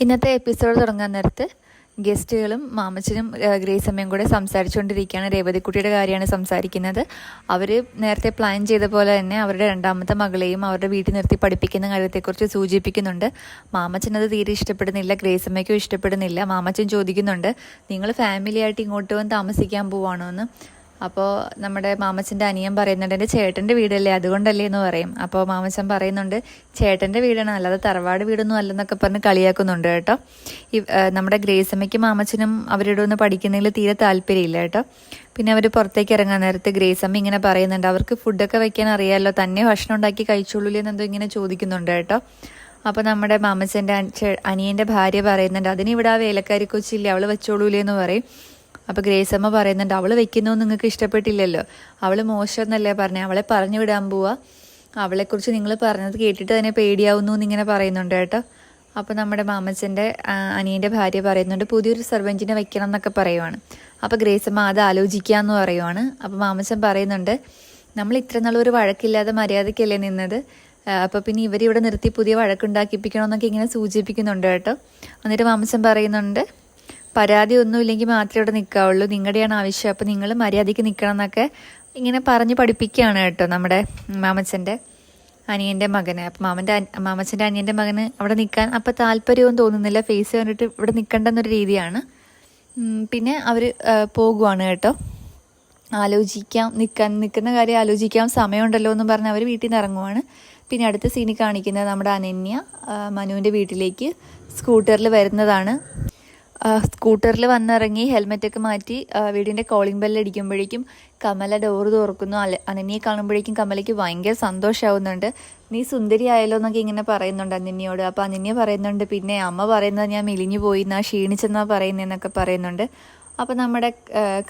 ഇന്നത്തെ എപ്പിസോഡ് തുടങ്ങാൻ നേരത്ത് ഗസ്റ്റുകളും മാമച്ചനും ഗ്രേസമ്മയും കൂടെ സംസാരിച്ചുകൊണ്ടിരിക്കുകയാണ്. രേവതിക്കുട്ടിയുടെ കാര്യമാണ് സംസാരിക്കുന്നത്. അവർ നേരത്തെ പ്ലാൻ ചെയ്ത പോലെ തന്നെ അവരുടെ രണ്ടാമത്തെ മകളെയും അവരുടെ വീട്ടിൽ നിർത്തി പഠിപ്പിക്കുന്ന കാര്യത്തെക്കുറിച്ച് സൂചിപ്പിക്കുന്നുണ്ട്. മാമച്ചൻ അത് തീരെ ഇഷ്ടപ്പെടുന്നില്ല ഗ്രേസമ്മയ്ക്കും ഇഷ്ടപ്പെടുന്നില്ല. മാമച്ചൻ ചോദിക്കുന്നുണ്ട് നിങ്ങൾ ഫാമിലിയായിട്ട് ഇങ്ങോട്ട് വന്ന് താമസിക്കാൻ പോവാണോ എന്ന് അപ്പോൾ നമ്മുടെ മാമച്ചന്റെ അനിയൻ പറയുന്നുണ്ട് എന്റെ ചേട്ടന്റെ വീടല്ലേ? അതുകൊണ്ടല്ലേ എന്ന് പറയും. അപ്പോൾ മാമച്ചൻ പറയുന്നുണ്ട് ചേട്ടന്റെ വീടാണ് അല്ലാതെ തറവാട് വീടൊന്നും അല്ലെന്നൊക്കെ പറഞ്ഞ് കളിയാക്കുന്നുണ്ട് കേട്ടോ. നമ്മുടെ ഗ്രേസമ്മയ്ക്ക് മാമച്ചനും അവരുടെ ഒന്ന് പഠിക്കുന്നതിൽ തീരെ താല്പര്യമില്ല കേട്ടോ. പിന്നെ അവർ പുറത്തേക്ക് ഇറങ്ങാൻ നേരത്ത് ഗ്രേസമ്മ ഇങ്ങനെ പറയുന്നുണ്ട് അവർക്ക് ഫുഡൊക്കെ വയ്ക്കാൻ അറിയാമല്ലോ തന്നെ ഭക്ഷണം ഉണ്ടാക്കി കഴിച്ചുള്ളൂ എന്നെന്തോ ഇങ്ങനെ ചോദിക്കുന്നുണ്ട് കേട്ടോ. അപ്പോൾ നമ്മുടെ മാമച്ചന്റെ അനിയന്റെ ഭാര്യ പറയുന്നുണ്ട് അതിനിവിടെ ആ വേലക്കാരി കൊച്ചില്ലേ അവൾ വെച്ചോളൂലേ എന്ന് പറയും. അപ്പോൾ ഗ്രേസമ്മ പറയുന്നുണ്ട് അവൾ വെക്കുന്നു നിങ്ങൾക്ക് ഇഷ്ടപ്പെട്ടില്ലല്ലോ. അവൾ മോശം എന്നല്ലേ പറഞ്ഞത് അവളെ പറഞ്ഞു വിടാൻ പോവാ. അവളെക്കുറിച്ച് നിങ്ങൾ പറഞ്ഞത് കേട്ടിട്ട് തന്നെ പേടിയാവുന്നു എന്നിങ്ങനെ പറയുന്നുണ്ട് കേട്ടോ. അപ്പോൾ നമ്മുടെ മാമച്ചന്റെ അനിയന്റെ ഭാര്യ പറയുന്നുണ്ട് പുതിയൊരു സർവഞ്ചിനെ വെക്കണം എന്നൊക്കെ പറയുവാണ്. അപ്പോൾ ഗ്രേസമ്മ അത് ആലോചിക്കാമെന്ന് പറയുവാണ്. അപ്പോൾ മാമച്ചൻ പറയുന്നുണ്ട് നമ്മൾ ഇത്ര നാൾ ഒരു വഴക്കില്ലാതെ മര്യാദയ്ക്കല്ലേ നിന്നത്? അപ്പോൾ പിന്നെ ഇവരിവിടെ നിർത്തി പുതിയ വഴക്കുണ്ടാക്കിപ്പിക്കണമെന്നൊക്കെ ഇങ്ങനെ സൂചിപ്പിക്കുന്നുണ്ട് കേട്ടോ. എന്നിട്ട് മാമച്ചൻ പറയുന്നുണ്ട് പരാതി ഒന്നുമില്ലെങ്കിൽ മാത്രമേ ഇവിടെ നിൽക്കാവുള്ളൂ. നിങ്ങളുടെയാണ് ആവശ്യം. അപ്പോൾ നിങ്ങൾ മര്യാദയ്ക്ക് നിൽക്കണം എന്നൊക്കെ ഇങ്ങനെ പറഞ്ഞ് പഠിപ്പിക്കുകയാണ് കേട്ടോ നമ്മുടെ മാമച്ചന്റെ അനിയന്റെ മകന്. അപ്പം മാമന്റെ മാമച്ചന്റെ അനിയന്റെ മകന് അവിടെ നിൽക്കാൻ അപ്പം താല്പര്യവും തോന്നുന്നില്ല. ഫേസ് കണ്ടിട്ട് ഇവിടെ നിൽക്കേണ്ടെന്നൊരു രീതിയാണ്. പിന്നെ അവർ പോകുവാണ് കേട്ടോ. ആലോചിക്കാം. നിൽക്കാൻ നിൽക്കുന്ന കാര്യം ആലോചിക്കാം. സമയമുണ്ടല്ലോ എന്ന് പറഞ്ഞ് അവർ വീട്ടിൽ നിന്ന് ഇറങ്ങുവാണ്. പിന്നെ അടുത്ത സീനിൽ കാണിക്കുന്നത് നമ്മുടെ അനന്യ മനുവിന്റെ വീട്ടിലേക്ക് സ്കൂട്ടറിൽ വരുന്നതാണ്. സ്കൂട്ടറിൽ വന്നിറങ്ങി ഹെൽമെറ്റൊക്കെ മാറ്റി വീടിന്റെ കോളിംഗ് ബെല്ലടിക്കുമ്പോഴേക്കും കമല ഡോറ് തുറക്കുന്നു. അല്ല അനന്യയെ കാണുമ്പോഴേക്കും കമലയ്ക്ക് ഭയങ്കര സന്തോഷമാവുന്നുണ്ട് നീ സുന്ദരി സുന്ദരിയായല്ലോ എന്നൊക്കെ ഇങ്ങനെ പറയുന്നുണ്ട് അനന്യയോട്. അപ്പോൾ അനന്യ പറയുന്നുണ്ട് പിന്നെ അമ്മ പറയുന്നത് ഞാൻ മെലിഞ്ഞു പോയി എന്നാ ക്ഷീണിച്ചെന്നാ പറയുന്നതെന്നൊക്കെ പറയുന്നുണ്ട്. അപ്പോൾ നമ്മുടെ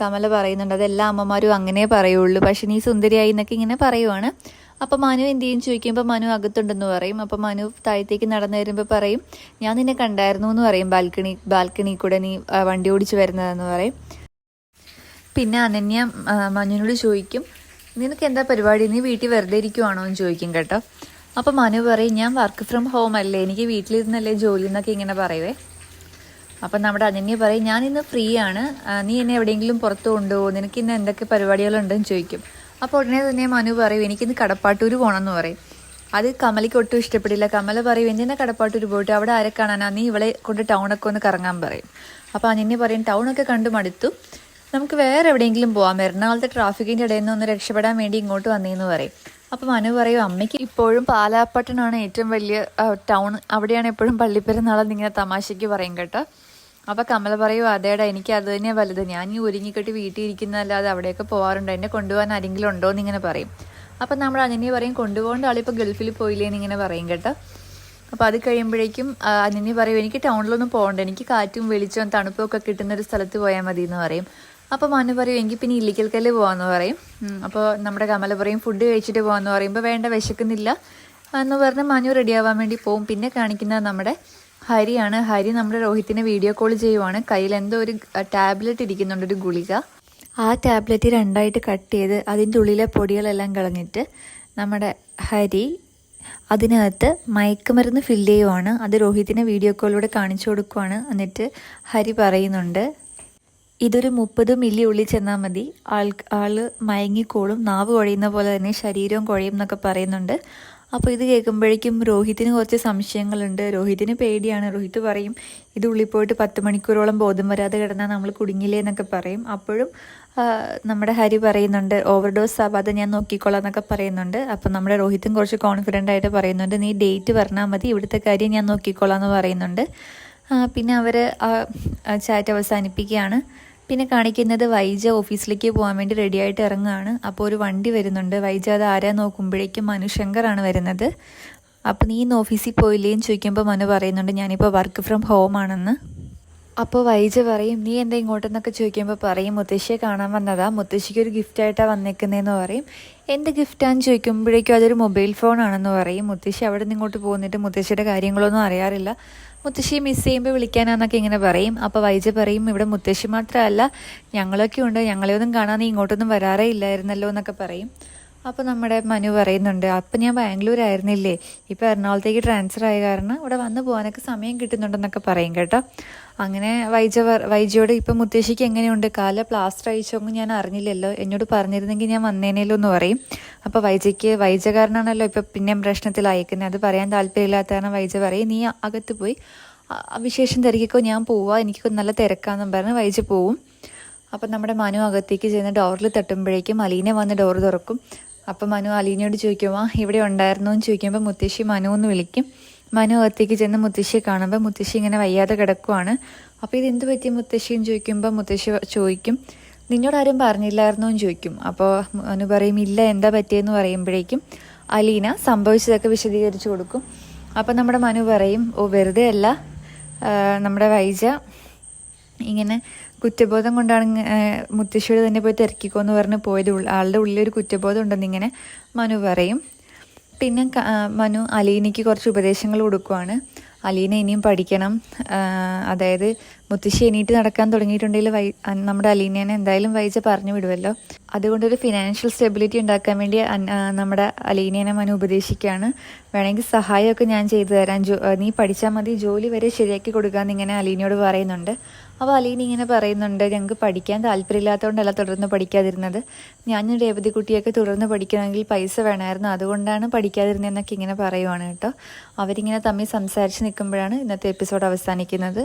കമല പറയുന്നുണ്ട് അതെല്ലാ അമ്മമാരും അങ്ങനെ പറയുള്ളൂ പക്ഷെ നീ സുന്ദരിയായി എന്നൊക്കെ ഇങ്ങനെ പറയുവാണ്. അപ്പോൾ മനു എന്ത് ചെയ്യും? ചോദിക്കുമ്പോൾ മനു അകത്തുണ്ടെന്ന് പറയും. അപ്പോൾ മനു താഴത്തേക്ക് നടന്നു വരുമ്പോൾ പറയും ഞാൻ നിന്നെ കണ്ടായിരുന്നു എന്ന് പറയും. ബാൽക്കണി ബാൽക്കണി കൂടെ നീ വണ്ടി ഓടിച്ച് വരുന്നതെന്ന് പറയും. പിന്നെ അനന്യ മനുവിനോട് ചോദിക്കും നിനക്ക് എന്താ പരിപാടി? നീ വീട്ടിൽ വെറുതെ ഇരിക്കുവാണോ? എന്ന് ചോദിക്കും കേട്ടോ. അപ്പോൾ മനു പറയും ഞാൻ വർക്ക് ഫ്രം ഹോം അല്ലേ? എനിക്ക് വീട്ടിലിരുന്നല്ലേ ജോലി എന്നൊക്കെ ഇങ്ങനെ പറയുവേ. അപ്പം നമ്മുടെ അനന്യ പറയും ഞാൻ ഇന്ന് ഫ്രീ ആണ്. നീ എന്നെ എവിടെയെങ്കിലും പുറത്ത് കൊണ്ടുപോകും നിനക്ക് ഇന്ന് എന്തൊക്കെ പരിപാടികളുണ്ടെന്ന് ചോദിക്കും. അപ്പോൾ ഉടനെ തന്നെ മനു പറയും എനിക്കിന്ന് കടപ്പാട്ടൂർ പോകണമെന്ന് പറയും. അത് കമലയ്ക്ക് ഒട്ടും ഇഷ്ടപ്പെടില്ല. കമല പറയും എന്തിനാ കടപ്പാട്ടൂർ പോയിട്ട്? അവിടെ ആരെ കാണാനാ? നീ ഇവളെ കൊണ്ട് ടൗണൊക്കെ ഒന്ന് കറങ്ങാൻ പറയും. അപ്പോൾ അനിന്നെ പറയും ടൗണൊക്കെ കണ്ടു മടുത്തു. നമുക്ക് വേറെ എവിടെയെങ്കിലും പോവാം. എറണാകുളത്തെ ട്രാഫിക്കിന്റെ ഇടയിൽ നിന്ന് ഒന്ന് രക്ഷപ്പെടാൻ വേണ്ടി ഇങ്ങോട്ട് വന്നേന്ന് പറയും. അപ്പം മനു പറയും അമ്മയ്ക്ക് ഇപ്പോഴും പാലാപ്പട്ടണമാണ് ഏറ്റവും വലിയ ടൗൺ. അവിടെയാണ് എപ്പോഴും പള്ളിപ്പെരുന്നാളെന്ന് ഇങ്ങനെ തമാശയ്ക്ക് പറയും കേട്ടോ. അപ്പോൾ കമല പറയും അതേടാ എനിക്ക് അത് തന്നെയാണ് വലുത്. ഞാൻ ഈ ഒരുങ്ങിക്കെട്ടി വീട്ടിൽ ഇരിക്കുന്നതല്ലാതെ അവിടെയൊക്കെ പോവാറുണ്ട്. എന്നെ കൊണ്ടുപോകാൻ ആരെങ്കിലും ഉണ്ടോ എന്ന് ഇങ്ങനെ പറയും. അപ്പം നമ്മൾ അനന്യ പറയും കൊണ്ടുപോകേണ്ട ആളിപ്പോൾ ഗൾഫിൽ പോയില്ലേ എന്ന് ഇങ്ങനെ പറയും കേട്ടോ. അപ്പോൾ അത് കഴിയുമ്പോഴേക്കും അനിനി പറയും എനിക്ക് ടൗണിലൊന്നും പോകണ്ട. എനിക്ക് കാറ്റും വെളിച്ചവും തണുപ്പും ഒക്കെ കിട്ടുന്ന ഒരു സ്ഥലത്ത് പോയാൽ മതി എന്ന് പറയും. അപ്പോൾ മനു പറയും എങ്കിൽ പിന്നെ ഇല്ലിക്കൽക്കല്ല് പോകാമെന്ന് പറയും. അപ്പോൾ നമ്മുടെ കമല പറയും ഫുഡ് കഴിച്ചിട്ട് പോകാമെന്ന് പറയുമ്പോൾ വേണ്ട വിശക്കുന്നില്ല. എന്ന് പറഞ്ഞ് മനു റെഡിയാവാൻ വേണ്ടി പോവും. പിന്നെ കാണിക്കുന്നത് നമ്മുടെ ഹരിയാണ്. ഹരി നമ്മുടെ രോഹിത്തിനെ വീഡിയോ കോൾ ചെയ്യുവാണ്. കയ്യിൽ എന്തോ ഒരു ടാബ്ലറ്റ് ഇരിക്കുന്നുണ്ട് ഒരു ഗുളിക. ആ ടാബ്ലറ്റ് രണ്ടായിട്ട് കട്ട് ചെയ്ത് അതിന്റെ ഉള്ളിലെ പൊടികളെല്ലാം കളഞ്ഞിട്ട് നമ്മുടെ ഹരി അതിനകത്ത് മയക്കുമരുന്ന് ഫില്ല് ചെയ്യുവാണ്. അത് രോഹിത്തിനെ വീഡിയോ കോളിലൂടെ കാണിച്ചു കൊടുക്കുവാണ്. എന്നിട്ട് ഹരി പറയുന്നുണ്ട് ഇതൊരു മുപ്പത് മില്ലി ഉള്ളിൽ ചെന്നാൽ മതി. ആൾ ആൾ മയങ്ങിക്കോളും. നാവ് കുഴയുന്ന പോലെ തന്നെ ശരീരവും കുഴയും എന്നൊക്കെ പറയുന്നുണ്ട്. അപ്പോൾ ഇത് കേൾക്കുമ്പോഴേക്കും രോഹിത്തിന് കുറച്ച് സംശയങ്ങളുണ്ട്. രോഹിത്തിന് പേടിയാണ്. രോഹിത് പറയും ഇത് ഉള്ളിൽ പോയിട്ട് പത്ത് മണിക്കൂറോളം ബോധം വരാതെ കിടന്നാൽ നമ്മൾ കുടുങ്ങില്ലേ എന്നൊക്കെ പറയും. അപ്പോഴും നമ്മുടെ ഹരി പറയുന്നുണ്ട് ഓവർഡോസ് ആവാതെ ഞാൻ നോക്കിക്കോളാം എന്നൊക്കെ പറയുന്നുണ്ട്. അപ്പം നമ്മുടെ രോഹിത്തും കുറച്ച് കോൺഫിഡന്റ് ആയിട്ട് പറയുന്നുണ്ട് നീ ഡേറ്റ് പറഞ്ഞാൽ മതി ഇവിടുത്തെ കാര്യം ഞാൻ നോക്കിക്കോളാം എന്ന് പറയുന്നുണ്ട്. പിന്നെ അവർ ചാറ്റ് അവസാനിപ്പിക്കുകയാണ്. പിന്നെ കാണിക്കുന്നത് വൈജ ഓഫീസിലേക്ക് പോകാൻ വേണ്ടി റെഡി ആയിട്ട് ഇറങ്ങുകയാണ്. അപ്പോൾ ഒരു വണ്ടി വരുന്നുണ്ട്. വൈജ അത് ആരാ നോക്കുമ്പോഴേക്കും മനുശങ്കറാണ് വരുന്നത്. അപ്പോൾ നീ ഇന്ന് ഓഫീസിൽ പോയില്ലേന്ന് ചോദിക്കുമ്പോൾ മനു പറയുന്നുണ്ട് ഞാനിപ്പോൾ വർക്ക് ഫ്രം ഹോം ആണെന്ന്. അപ്പോൾ വൈജ പറയും നീ എന്താ ഇങ്ങോട്ടെന്നൊക്കെ ചോദിക്കുമ്പോൾ പറയും മുത്തശ്ശിയെ കാണാൻ വന്നതാ മുത്തശ്ശിക്ക് ഒരു ഗിഫ്റ്റായിട്ടാണ് വന്നേക്കുന്നതെന്ന് പറയും. എന്ത് ഗിഫ്റ്റാന്ന് ചോദിക്കുമ്പോഴേക്കും അതൊരു മൊബൈൽ ഫോണാണെന്ന് പറയും. മുത്തശ്ശി അവിടെ നിന്ന് ഇങ്ങോട്ട് പോകുന്നിട്ട് മുത്തശ്ശിയുടെ കാര്യങ്ങളൊന്നും അറിയാറില്ല. മുത്തശ്ശിയെ മിസ് ചെയ്യുമ്പോൾ വിളിക്കാനാന്നൊക്കെ ഇങ്ങനെ പറയും. അപ്പോൾ വൈജ പറയും ഇവിടെ മുത്തശ്ശി മാത്രമല്ല ഞങ്ങളൊക്കെ ഉണ്ട്. ഞങ്ങളെ ഒന്നും കാണാൻ നീ ഇങ്ങോട്ടൊന്നും വരാറേ ഇല്ലായിരുന്നല്ലോ എന്നൊക്കെ പറയും. അപ്പോൾ നമ്മുടെ മനു പറയുന്നുണ്ട് അപ്പം ഞാൻ ബാംഗ്ലൂർ ആയിരുന്നില്ലേ ഇപ്പോൾ എറണാകുളത്തേക്ക് ട്രാൻസ്ഫർ ആയ കാരണം ഇവിടെ വന്ന് പോകാനൊക്കെ സമയം കിട്ടുന്നുണ്ടെന്നൊക്കെ പറയും കേട്ടോ. അങ്ങനെ വൈജ വൈജയോട് ഇപ്പം മുത്തശ്ശിക്ക് എങ്ങനെയുണ്ട്? കാല പ്ലാസ്റ്റർ അയച്ചൊന്നും ഞാൻ അറിഞ്ഞില്ലല്ലോ. എന്നോട് പറഞ്ഞിരുന്നെങ്കിൽ ഞാൻ വന്നേനേലോ എന്ന് പറയും. അപ്പോൾ വൈജയ്ക്ക് വൈജ കാരണമാണല്ലോ ഇപ്പം പിന്നെയും പ്രശ്നത്തിൽ അയക്കുന്നത്. അത് പറയാൻ താല്പര്യമില്ലാത്ത കാരണം വൈജ പറയും നീ അകത്ത് പോയി വിശേഷം തിരക്കിക്കോ ഞാൻ പോവാ. എനിക്ക് നല്ല തിരക്കാന്നും പറഞ്ഞ് വൈജ പോവും. അപ്പം നമ്മുടെ മനു അകത്തേക്ക് ചെന്ന് ഡോറിൽ തട്ടുമ്പോഴേക്കും അലീന വന്ന് ഡോർ തുറക്കും. അപ്പം മനു അലീനയോട് ചോദിക്കുമ്പോൾ ഇവിടെ ഉണ്ടായിരുന്നോ? എന്ന് ചോദിക്കുമ്പോൾ മുത്തശ്ശി മനു എന്ന് വിളിക്കും. മനു അകത്തേക്ക് ചെന്ന് മുത്തശ്ശിയെ കാണുമ്പോൾ മുത്തശ്ശി ഇങ്ങനെ വയ്യാതെ കിടക്കുവാണ്. അപ്പോൾ ഇത് എന്ത് പറ്റി മുത്തശ്ശി എന്ന് ചോദിക്കുമ്പോൾ മുത്തശ്ശി ചോദിക്കും നിന്നോട് ആരും പറഞ്ഞില്ലായിരുന്നു? എന്ന് ചോദിക്കും. അപ്പോൾ മനു പറയും ഇല്ല എന്താ പറ്റിയെന്ന് പറയുമ്പോഴേക്കും അലീന സംഭവിച്ചതൊക്കെ വിശദീകരിച്ചു കൊടുക്കും. അപ്പോൾ നമ്മുടെ മനു പറയും ഓ വെറുതെ അല്ല. നമ്മുടെ വൈജ ഇങ്ങനെ കുറ്റബോധം കൊണ്ടാണ് മുത്തശ്ശിയോട് തന്നെ പോയി തിരക്കിക്കോന്ന് പറഞ്ഞ് പോയത് ആളുടെ ഉള്ളിൽ ഒരു കുറ്റബോധം ഉണ്ടെന്ന് ഇങ്ങനെ മനു പറയും. പിന്നെ മനു അലീനയ്ക്ക് കുറച്ച് ഉപദേശങ്ങൾ കൊടുക്കുവാണ്. അലീന ഇനിയും പഠിക്കണം. അതായത് മുത്തശ്ശി എണീറ്റ് നടക്കാൻ തുടങ്ങിയിട്ടുണ്ടെങ്കിൽ വൈ നമ്മുടെ അലീനേനെ എന്തായാലും വൈജ പറഞ്ഞു വിടുമല്ലോ അതുകൊണ്ടൊരു ഫിനാൻഷ്യൽ സ്റ്റെബിലിറ്റി ഉണ്ടാക്കാൻ വേണ്ടി നമ്മുടെ അലീനേനെ മനു ഉപദേശിക്കുകയാണ്. വേണമെങ്കിൽ സഹായമൊക്കെ ഞാൻ ചെയ്തു തരാം. നീ പഠിച്ചാൽ മതി. ജോലി വരെ ശരിയാക്കി കൊടുക്കാമെന്ന് ഇങ്ങനെ അലീനയോട് പറയുന്നുണ്ട്. അപ്പോൾ അലീന ഇങ്ങനെ പറയുന്നുണ്ട് ഞങ്ങൾക്ക് പഠിക്കാൻ താല്പര്യമില്ലാത്തതുകൊണ്ടല്ല തുടർന്ന് പഠിക്കാതിരുന്നത്. ഞാൻ രേവതി കുട്ടിയൊക്കെ തുടർന്ന് പഠിക്കണമെങ്കിൽ പൈസ വേണമായിരുന്നു. അതുകൊണ്ടാണ് പഠിക്കാതിരുന്നതെന്നൊക്കെ ഇങ്ങനെ പറയുവാണ് കേട്ടോ. അവരിങ്ങനെ തമ്മിൽ സംസാരിച്ച് നിൽക്കുമ്പോഴാണ് ഇന്നത്തെ എപ്പിസോഡ് അവസാനിക്കുന്നത്.